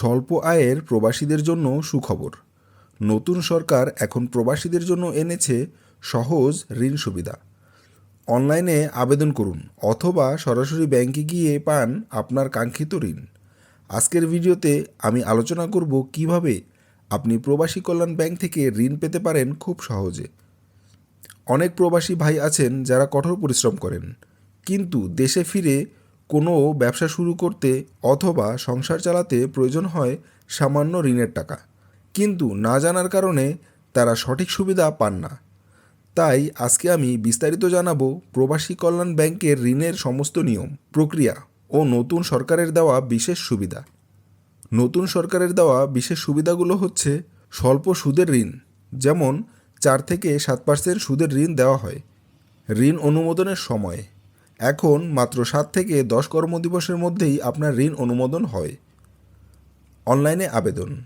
স্বল্প আয়ের প্রবাসীদের জন্য সুখবর। নতুন সরকার এখন প্রবাসীদের জন্য এনেছে সহজ ঋণ সুবিধা। অনলাইনে আবেদন করুন অথবা সরাসরি ব্যাংকে গিয়ে পান আপনার কাঙ্ক্ষিত ঋণ। আজকের ভিডিওতে আমি আলোচনা করব কীভাবে আপনি প্রবাসী কল্যাণ ব্যাংক থেকে ঋণ পেতে পারেন খুব সহজে। অনেক প্রবাসী ভাই আছেন যারা কঠোর পরিশ্রম করেন, কিন্তু দেশে ফিরে কোনো ব্যবসা শুরু করতে অথবা সংসার চালাতে প্রয়োজন হয় সামান্য ঋণের টাকা। কিন্তু না জানার কারণে তারা সঠিক সুবিধা পান না। তাই আজকে আমি বিস্তারিত জানাব প্রবাসী কল্যাণ ব্যাংকের ঋণের সমস্ত নিয়ম, প্রক্রিয়া ও নতুন সরকারের দেওয়া বিশেষ সুবিধা। নতুন সরকারের দেওয়া বিশেষ সুবিধাগুলো হচ্ছে স্বল্প সুদের ঋণ, যেমন চার থেকে সাত পার্সেন্ট সুদের ঋণ দেওয়া হয়। ঋণ অনুমোদনের সময় এখন মাত্র সাত থেকে দশ কর্মদিবসের মধ্যেই আপনার ঋণ অনুমোদন হয়। অনলাইনে আবেদন।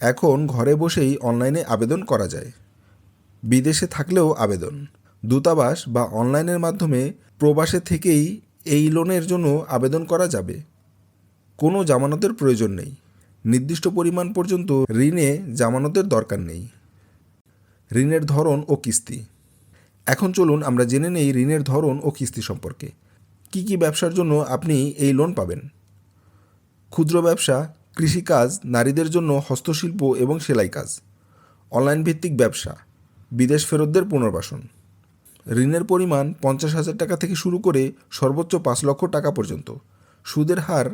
এখন ঘরে বসেই অনলাইনে আবেদন করা যায়। বিদেশে থাকলেও আবেদন। দূতাবাস বা অনলাইনের মাধ্যমে প্রবাসে থেকেই এই লোনের জন্য আবেদন করা যাবে। কোনো জামানতের প্রয়োজন নেই। নির্দিষ্ট পরিমাণ পর্যন্ত ঋণে জামানতের দরকার নেই। ঋণের ধরন ও কিস্তি। এখন চলুন আমরা জেনে নেই ঋণের ধরন ও কিস্তি সম্পর্কে। কি কি ব্যবসার জন্য আপনি এই লোন পাবেন? ক্ষুদ্র ব্যবসা কৃষিকাজ নারীদের জন্য হস্তশিল্প এবং সেলাই কাজ। অনলাইন ভিত্তিক ব্যবসা, বিদেশ ফেরতদের পুনর্বাসন। ঋণের পরিমাণ পঞ্চাশ হাজার টাকা থেকে শুরু করে সর্বোচ্চ পাঁচ লক্ষ টাকা পর্যন্ত। সুদের হার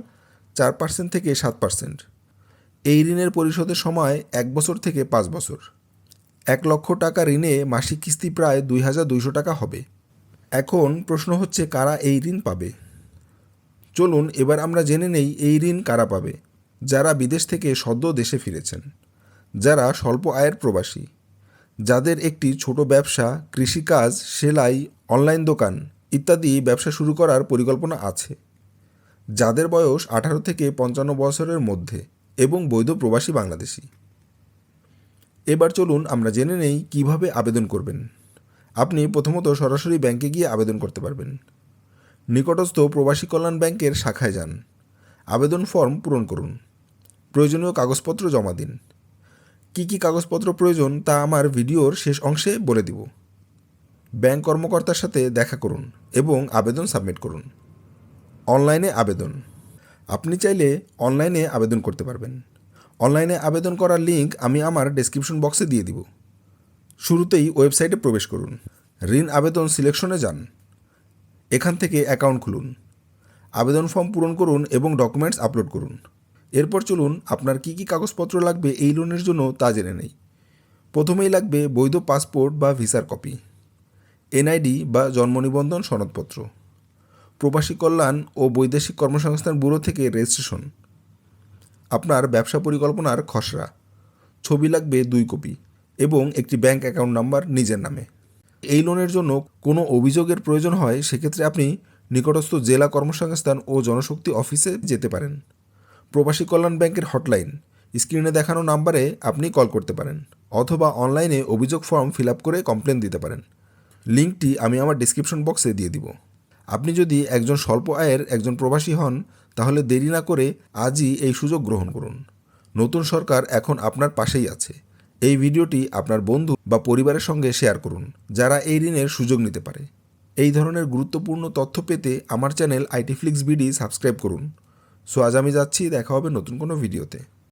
চার পার্সেন্ট থেকে সাত পার্সেন্ট এই ঋণের পরিশোধের সময় এক বছর থেকে পাঁচ বছর। এক লক্ষ টাকা ঋণে মাসিক কিস্তি প্রায় দুই হাজার দুইশো টাকা হবে। এখন প্রশ্ন হচ্ছে, কারা এই ঋণ পাবে? চলুন, এবার আমরা জেনে নেই এই ঋণ কারা পাবে, যারা বিদেশ থেকে সদ্য দেশে ফিরেছেন, যারা স্বল্প আয়ের প্রবাসী, যাদের একটি ছোট ব্যবসা, কৃষিকাজ, সেলাই, অনলাইন দোকান ইত্যাদি ব্যবসা শুরু করার পরিকল্পনা আছে, যাদের বয়স আঠারো থেকে পঞ্চান্ন বছরের মধ্যে এবং বৈধ প্রবাসী বাংলাদেশি। এবার চলুন আমরা জেনে নেই কীভাবে আবেদন করবেন। আপনি প্রথমত সরাসরি ব্যাংকে গিয়ে আবেদন করতে পারবেন। নিকটস্থ প্রবাসী কল্যাণ ব্যাংকের শাখায় যান। আবেদন ফর্ম পূরণ করুন। প্রয়োজনীয় কাগজপত্র জমা দিন। কি কি কাগজপত্র প্রয়োজন তা আমার ভিডিওর শেষ অংশে বলে দিব। ব্যাংক কর্মকর্তার সাথে দেখা করুন এবং আবেদন সাবমিট করুন। অনলাইনে আবেদন। আপনি চাইলে অনলাইনে আবেদন করতে পারবেন। অনলাইনে আবেদন করার লিঙ্ক আমি আমার ডেসক্রিপশন বক্সে দিয়ে দিব। শুরুতেই ওয়েবসাইটে প্রবেশ করুন। ঋণ আবেদন সিলেকশনে যান। এখান থেকে অ্যাকাউন্ট খুলুন। আবেদন ফর্ম পূরণ করুন এবং ডকুমেন্টস আপলোড করুন। এরপর চলুন আপনার কী কী কাগজপত্র লাগবে এই লোনের জন্য তা জেনে নেই। প্রথমেই লাগবে বৈধ পাসপোর্ট বা ভিসার কপি, এনআইডি বা জন্ম নিবন্ধন সনদপত্র, প্রবাসী কল্যাণ ও বৈদেশিক কর্মসংস্থান ব্যুরো থেকে রেজিস্ট্রেশন আপনার ব্যবসা পরিকল্পনার খসড়া। ছবি লাগবে দুই কপি এবং একটি ব্যাংক অ্যাকাউন্ট নাম্বার নিজের নামে। এই লোনের জন্য কোনো অভিযোগের প্রয়োজন হয়, সেক্ষেত্রে আপনি নিকটস্থ জেলা কর্মসংস্থান ও জনশক্তি অফিসে যেতে পারেন। প্রবাসী কল্যাণ ব্যাংকের হটলাইন, স্ক্রিনে দেখানো নাম্বারে আপনি কল করতে পারেন অথবা অনলাইনে অভিযোগ ফর্ম ফিল আপ করে কমপ্লেন দিতে পারেন। লিঙ্কটি আমি আমার ডিসক্রিপশন বক্সে দিয়ে দিব। আপনি যদি একজন স্বল্প আয়ের একজন প্রবাসী হন, তাহলে দেরি না করে আজই এই সুযোগ গ্রহণ করুন। নতুন সরকার এখন আপনার পাশেই আছে। এই ভিডিওটি আপনার বন্ধু বা পরিবারের সঙ্গে শেয়ার করুন, যারা এই ঋণের সুযোগ নিতে পারে। এই ধরনের গুরুত্বপূর্ণ তথ্য পেতে আমার চ্যানেল আইটিফ্লিক্স বিডি সাবস্ক্রাইব করুন। সো আজ আমি যাচ্ছি, দেখা হবে নতুন কোনো ভিডিওতে।